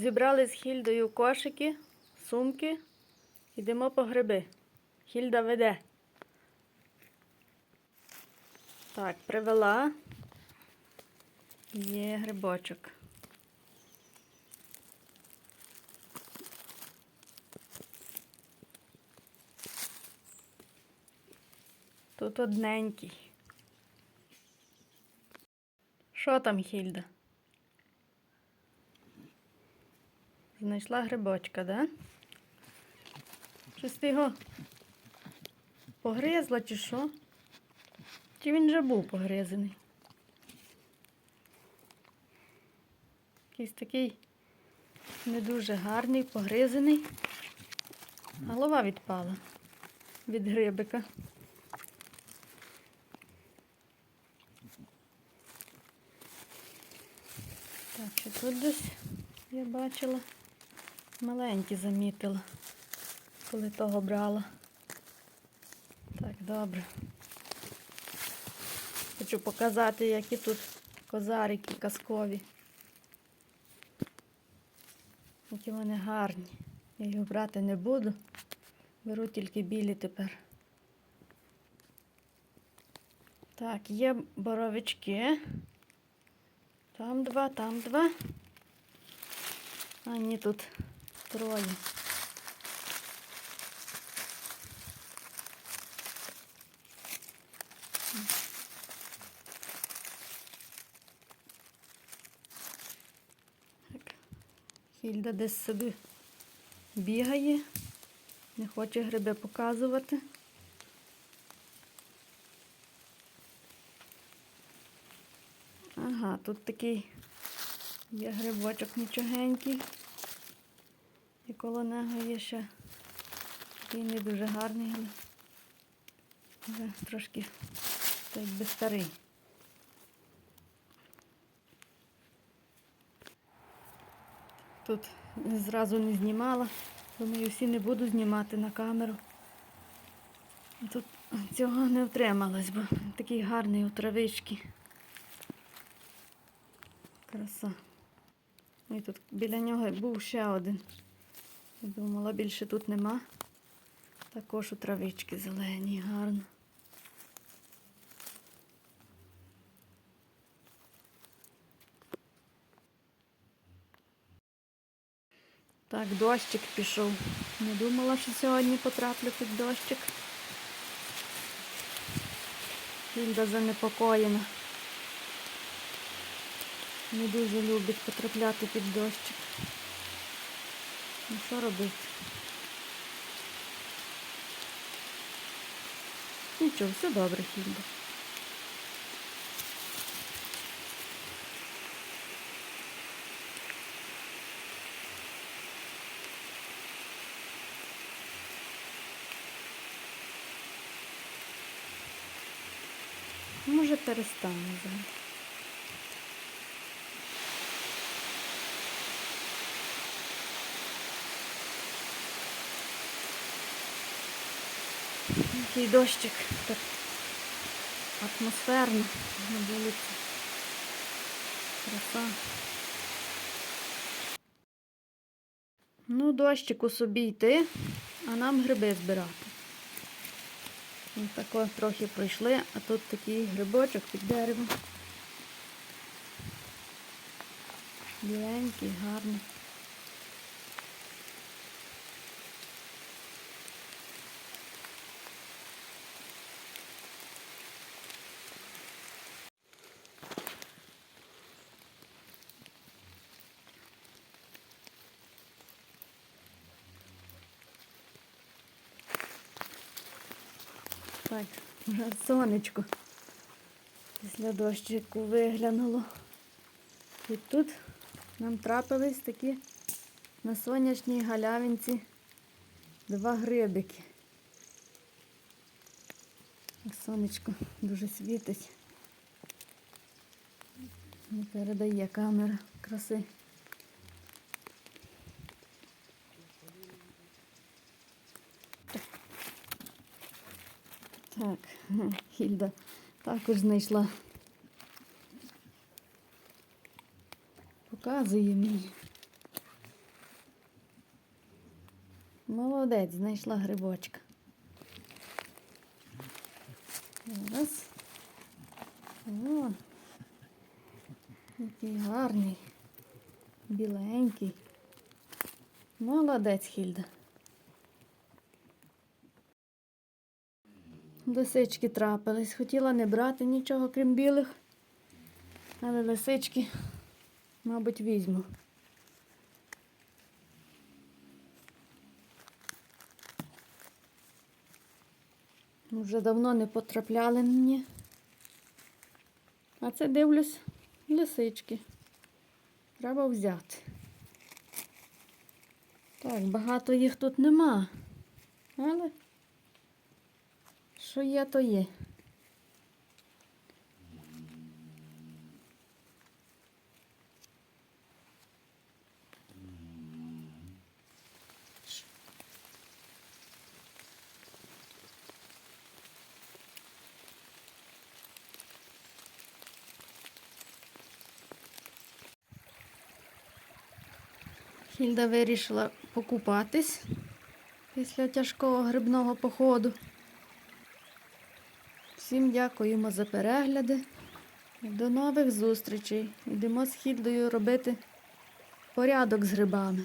Зібрали з Хільдою кошики, сумки. Йдемо по гриби. Хільда веде. Так, привела. Є грибочок. Тут одненький. Що там, Хільда? Знайшла грибочка, да? Щось ти його погризла чи що? Чи він вже був погризаний? Якийсь такий не дуже гарний, погризаний. Голова відпала від грибика. Так, що тут десь я бачила. Маленькі замітила, коли того брала. Так, добре. Хочу показати, які тут козарики казкові. Які вони гарні. Я їх брати не буду. Беру тільки білі тепер. Так, є боровички. Там два, там два. А ні, тут троє. Хільда десь собі бігає, не хоче гриби показувати. Ага, тут такий є грибочок нічогенький. І коло нього є ще такий не дуже гарний, але вже трошки так би старий. Тут зразу не знімала, думаю, всі не буду знімати на камеру. Тут цього не втрималась, бо такий гарний у травички. Краса. І тут біля нього був ще один. Думала, більше тут нема. Також у травички зелені, гарно. Так, дощик пішов. Не думала, що сьогодні потраплю під дощик. Хільда занепокоєна. Не дуже любить потрапляти під дощик. Ну що робити? Нічого, все добре, Хільда. Може перестану зараз. Який дощик так атмосферно на вулиці. Краса. Ну, дощику собі йти, а нам гриби збирати. Ось тако трохи пройшли, а тут такий грибочок під деревом. Біленький, гарний. Так, вже сонечко після дощику виглянуло. І тут нам трапились такі на сонячній галявинці два грибики. Сонечко дуже світить. Не передає камера краси. Так, Хільда також знайшла. Показує мій. Молодець, знайшла грибочка. Раз. О, який гарний, біленький. Молодець, Хільда. Лисички трапились. Хотіла не брати нічого, крім білих. Але лисички, мабуть, візьму. Вже давно не потрапляли мені. А це дивлюсь лисички. Треба взяти. Так, багато їх тут нема. Але що є, то є. Хільда вирішила покупатись після тяжкого грибного походу. Всім дякуємо за перегляди. До нових зустрічей. Йдемо з Хільдою робити порядок з грибами.